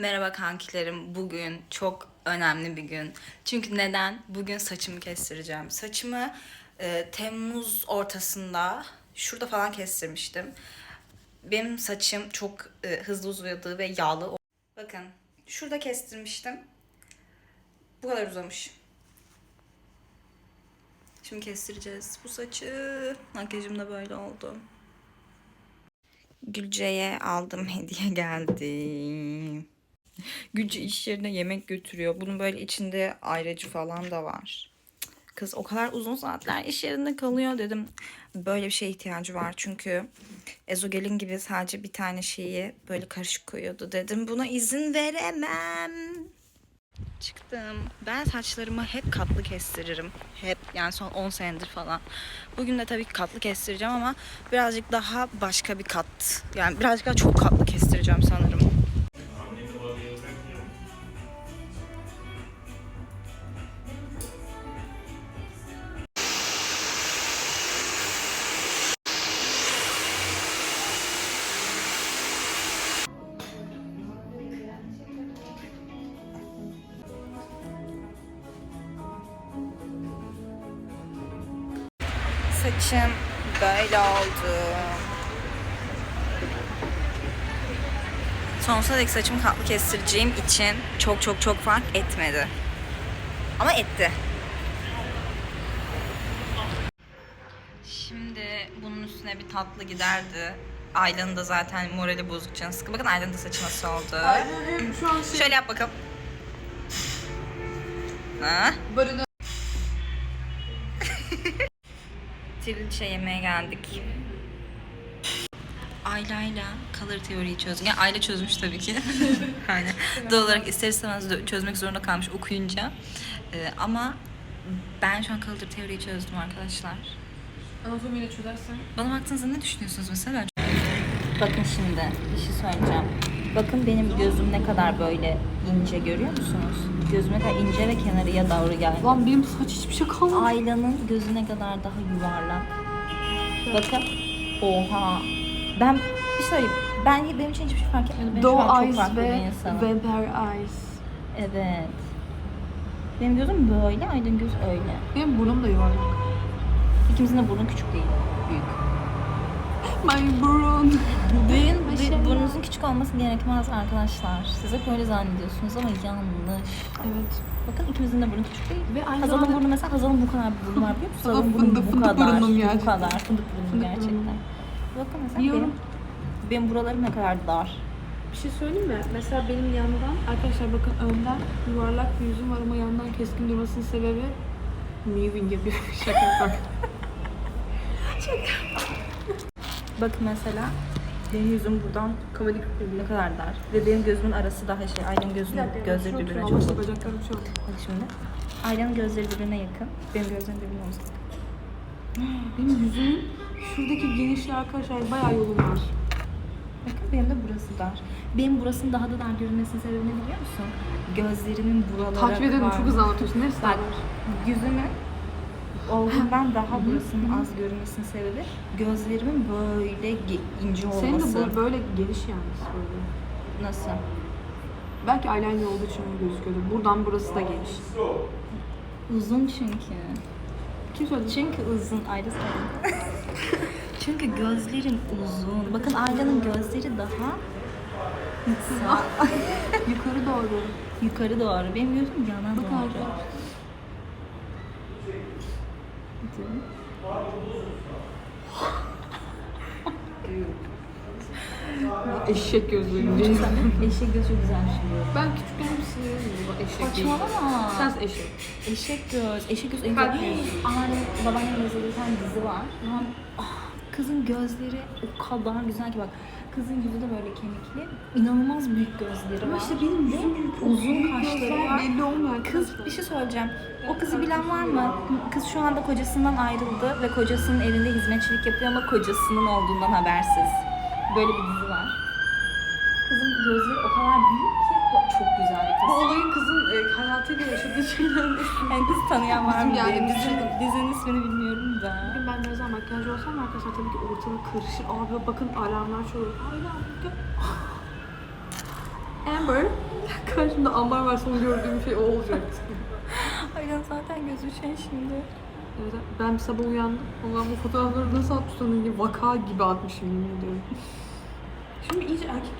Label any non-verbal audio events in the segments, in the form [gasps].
Merhaba kankilerim. Bugün çok önemli bir gün. Çünkü neden? Bugün saçımı kestireceğim. Saçımı e, Temmuz ortasında şurada falan kestirmiştim. Benim saçım çok e, hızlı uzadı ve yağlı. Bakın şurada kestirmiştim. Bu kadar uzamış. Şimdi kestireceğiz bu saçı. Makyajım da böyle oldu. Gülce'ye aldım [laughs] hediye geldi. Gülce iş yerine yemek götürüyor. Bunun böyle içinde ayracı falan da var. Kız o kadar uzun saatler iş yerinde kalıyor dedim. Böyle bir şeye ihtiyacı var çünkü ezogelin gibi sadece bir tane şeyi böyle karışık koyuyordu dedim. Buna izin veremem. Çıktım. Ben saçlarımı hep katlı kestiririm. Hep yani son 10 senedir falan. Bugün de tabii katlı kestireceğim ama birazcık daha başka bir kat. Yani birazcık daha çok katlı kestireceğim sanırım. Saçım böyle oldu. Sonsuza dek saçımı katlı kestireceğim için çok çok çok fark etmedi. Ama etti. Şimdi bunun üstüne bir tatlı giderdi. Ayla'nın da zaten morali bozuk canı sıkı. Bakın Ayla'nın da saçı nasıl oldu. Aynen şu an şey Şöyle yap bakalım. Ha? barına Trilçe yemeye geldik. Ayla'yla color teoriyi çözdük. Yani Ayla çözmüş tabii ki. [laughs] Aynen. Doğal olarak ister istemez çözmek zorunda kalmış okuyunca. Ee, ama ben şu an color teoriyi çözdüm arkadaşlar. anatomiyle çözersen. Bana baktığınızda ne düşünüyorsunuz mesela? Bakın şimdi bir şey söyleyeceğim. Bakın benim gözüm ne kadar böyle ince görüyor musunuz? Gözüm ne kadar ince ve kenarıya doğru geldi. Lan benim saç hiçbir şey kalmadı. Ayla'nın gözü ne kadar daha yuvarlak. Bakın. Oha. Ben bir şey söyleyeyim. Ben benim için hiçbir şey fark etmedi. Ben şu an Doe çok eyes farklı bir ve insanım. vampire eyes. Evet. Benim gözüm böyle, Ayla'nın gözü öyle. Benim burnum da yuvarlak. İkimizin de burnu küçük değil, büyük. My burun. Maşallah. bü- burnunuzun küçük olması gerekmez arkadaşlar. Siz hep öyle zannediyorsunuz ama yanlış. Evet. Bakın ikimizin de burnu küçük değil. Ve aynı Hazal'ın zamanda burnu mesela Hazal'ın bu kadar bir burnu var biliyor musun? [laughs] Ama Hazal'ın burnu fındık- bu fındık kadar. burunum Bu gerçekten. kadar. Fındık burnu Fındık gerçekten. burunum. Bakın mesela Biliyorum. benim, benim buralarım ne kadar dar. Bir şey söyleyeyim mi? Mesela benim yandan, arkadaşlar bakın önden yuvarlak bir yüzüm var ama yandan keskin durmasının sebebi moving yapıyor. [laughs] Şaka bak. [laughs] Bakın mesela benim yüzüm buradan Komedi ne kadar dar. Ve benim gözümün arası daha şey. Ayla'nın gözünün gözleri birbirine çok Başta yakın. bacaklarım an. Bak şimdi. Ayla'nın gözleri birbirine yakın. Benim gözlerim birbirine uzak. [gasps] Benim yüzümün şuradaki genişliği arkadaşlar bayağı yolum var. Bakın benim de burası dar. Benim burasının daha da dar görünmesinin sebebini biliyor musun? Gözlerimin buraları Takip ederim var. çok hızlı anlatıyorsun. Neresi Bak yüzümün olduğundan daha burasının az görünmesinin sebebi gözlerimin böyle ince olması. Senin de bu böyle geniş yalnız böyle. Nasıl? Belki eyeliner olduğu için öyle gözüküyordu. Buradan burası da geniş. Uzun çünkü. Kim söyledi? Çünkü uzun ayrı söyleyeyim. [laughs] Çünkü gözlerin uzun. Bakın Ayla'nın gözleri daha [laughs] Yukarı doğru. yukarı doğru. Benim gözüm yana doğru. arkadaşlar. Eşek gözlüğüm değil. Eşek gözü çok güzelmiş diyor. ben küçükken bir sinirliydim bu eşek değil. Saçmalama. Sen eşek. Eşek göz. Eşek göz. Kalp Kalp gözü. Anneannem, babaannem izlediği bir tane dizi var. Lan, ah, kızın gözleri o kadar güzel ki bak. Kızın yüzü de böyle kemikli. İnanılmaz büyük gözleri Ama var. işte benim yüzüm büyük. Uzun kaşları var. Belli olmuyor Kız bir şey söyleyeceğim. O kızı bilen var mı? Kız şu anda kocasından ayrıldı ve kocasının evinde hizmetçilik yapıyor ama kocasının olduğundan habersiz. Böyle bir dizi var. Kızın gözleri o kadar büyük ki çok güzel bir Bu kız. olayın kızın e, hayatıyla yaşadığı şeyler Yani kız tanıyan var mı Bizim diye. Dizinin, dizinin ismini bilmiyorum da. Bugün ben ne zaman makyaj olsam arkadaşlar tabii ki ortalık karışır. Abi bakın alarmlar çalıyor. Alarm. [laughs] Amber. Karşımda ambar var son gördüğüm şey o olacaktı. [laughs] Aynen zaten gözü şey şimdi. Evet, ben sabah uyandım. Allah'ım bu fotoğrafları nasıl atmış onun gibi vaka gibi atmışım yemin ediyorum. Şimdi iyice erkek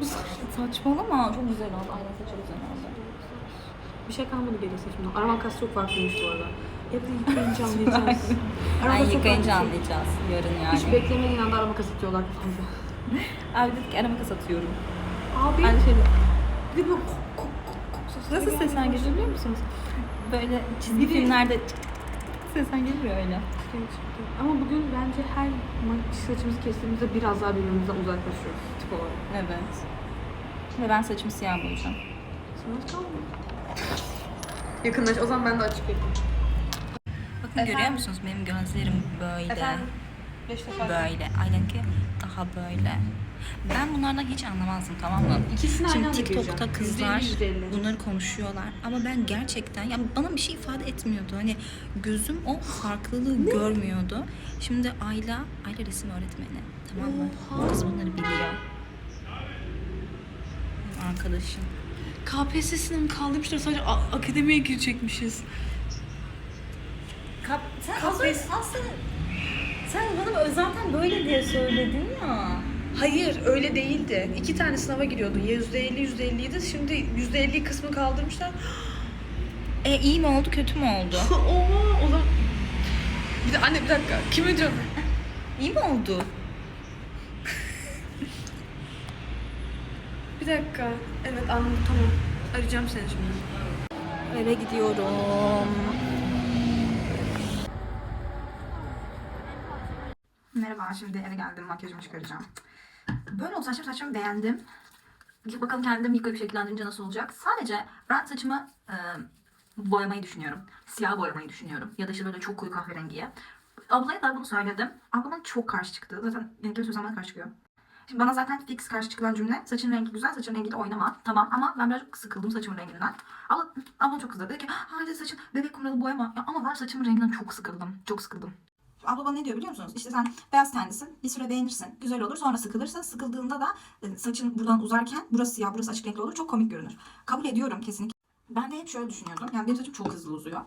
bu saç. [laughs] Saçmalama. Çok güzel oldu. Aynen saçı güzel oldu. Bir şey kalmadı geriye saçımda. Arama makası çok farklıymış bu arada. Evde yıkayınca [laughs] anlayacağız. Arama Ben çok yıkayınca farklı. anlayacağız yarın yani. Hiç beklemediğin anda arama makası atıyorlar fazla. [laughs] Abi dedik ki arama satıyorum. Abi. Aynı şeyde. Bir de böyle kok kok kok kok sesleri Nasıl gelmeye sesler geliyor biliyor musunuz? Böyle çizgi Biri- filmlerde çık çık çık sesler geliyor öyle. başlıyor. Ama bugün bence her ma- saçımızı kestiğimizde biraz daha birbirimizden uzaklaşıyoruz tip olarak. Evet. Şimdi ben saçımı siyah boyayacağım. Sonra kalmıyor. Yakınlaş. O zaman ben de açık yapayım. Bakın görüyor musunuz benim gözlerim böyle. Defa. Böyle. Aynen ki daha böyle. Ben bunlardan hiç anlamazdım tamam mı? İkisini aynı Şimdi anda TikTok'ta göreceğim. kızlar Yüzde elli, yüzde elli. bunları konuşuyorlar ama ben gerçekten ya bana bir şey ifade etmiyordu. Hani gözüm o farklılığı görmüyordu. Şimdi Ayla, Ayla resim öğretmeni tamam mı? Kız bunları biliyor. Arkadaşım. KPSS sınavını kaldırmışlar sadece a- akademiye girecekmişiz. Kap sen Kafes- aslında sen bana zaten böyle diye söyledin ya. Hayır öyle değildi. İki tane sınava giriyordu. Yüzde elli, yüzde elliydi. Şimdi yüzde elli kısmını kaldırmışlar. E iyi mi oldu kötü mü oldu? [laughs] Oha o zaman... Bir de anne bir dakika. Kime diyorsun? İyi mi oldu? Dakika. Evet anladım tamam. Arayacağım seni şimdi. Eve gidiyorum. Merhaba, şimdi eve geldim. Makyajımı çıkaracağım. Böyle oldu saçım, saçımı beğendim. Bir Bakalım kendim yıkayıp şekillendirince nasıl olacak. Sadece ben saçımı e, boyamayı düşünüyorum. Siyah boyamayı düşünüyorum. Ya da işte böyle çok koyu kahverengiye. Ablaya da bunu söyledim. Ablamın çok karşı çıktı. Zaten renkli söz bana karşı çıkıyor. Şimdi bana zaten fix karşı çıkılan cümle saçın rengi güzel, saçın rengiyle oynama. Tamam ama ben birazcık sıkıldım saçımın renginden. Abla, ablam çok kızdı. Dedi ki hadi saçın bebek kumralı boyama. Ya ama ben saçımın renginden çok sıkıldım. Çok sıkıldım. Abla bana ne diyor biliyor musunuz? İşte sen beyaz tenlisin. Bir süre beğenirsin. Güzel olur. Sonra sıkılırsın. Sıkıldığında da e, saçın buradan uzarken burası siyah, burası açık renkli olur. Çok komik görünür. Kabul ediyorum kesinlikle. Ben de hep şöyle düşünüyordum. Yani benim saçım çok hızlı uzuyor.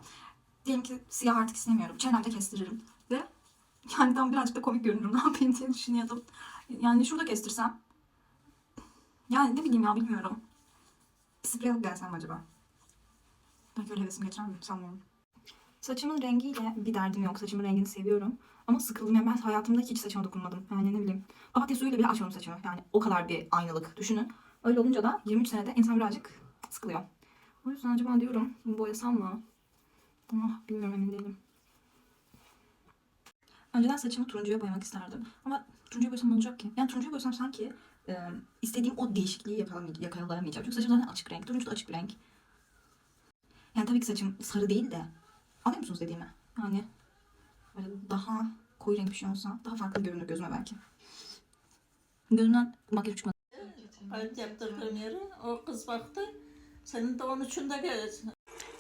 Diyelim ki siyah artık istemiyorum. Çenemde kestiririm. Ve yani tam birazcık da komik görünürüm. [laughs] Ne yapayım diye düşünüyordum. Yani şurada kestirsem. Yani ne bileyim ya bilmiyorum. Bir sprey alıp gelsem acaba? Belki öyle hevesim geçer mi? Sanmıyorum. Saçımın rengiyle bir derdim yok. Saçımın rengini seviyorum. Ama sıkıldım. Yani ben hayatımda hiç saçıma dokunmadım. Yani ne bileyim. Papatya suyuyla bile açmadım saçımı. Yani o kadar bir aynalık. Düşünün. Öyle olunca da 23 senede insan birazcık sıkılıyor. O yüzden acaba diyorum boyasam mı? Ama bilmiyorum emin değilim. Önceden saçımı turuncuya boyamak isterdim. Ama turuncuya boyasam ne olacak ki? Yani turuncuya boyasam sanki e, istediğim o değişikliği yakalayamayacağım. Çünkü saçım zaten açık renk. Turuncu da açık bir renk. Yani tabii ki saçım sarı değil de. Anlıyor musunuz dediğimi? Yani böyle daha koyu renk bir şey olsa daha farklı görünür gözüme belki. Gözümden makyaj çıkmadı. Ben yaptırdığım yere o kız baktı. Senin de onun için de gelirsin.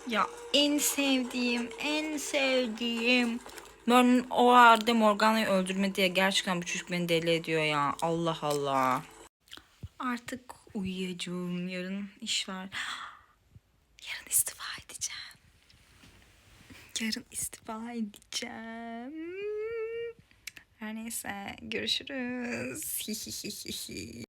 Ya en sevdiğim, en sevdiğim. Ben o halde Morgana'yı öldürme diye gerçekten bu çocuk beni deli ediyor ya. Allah Allah. Artık uyuyacağım. Yarın iş var. Yarın istifa edeceğim. Yarın istifa edeceğim. Her neyse görüşürüz. [laughs]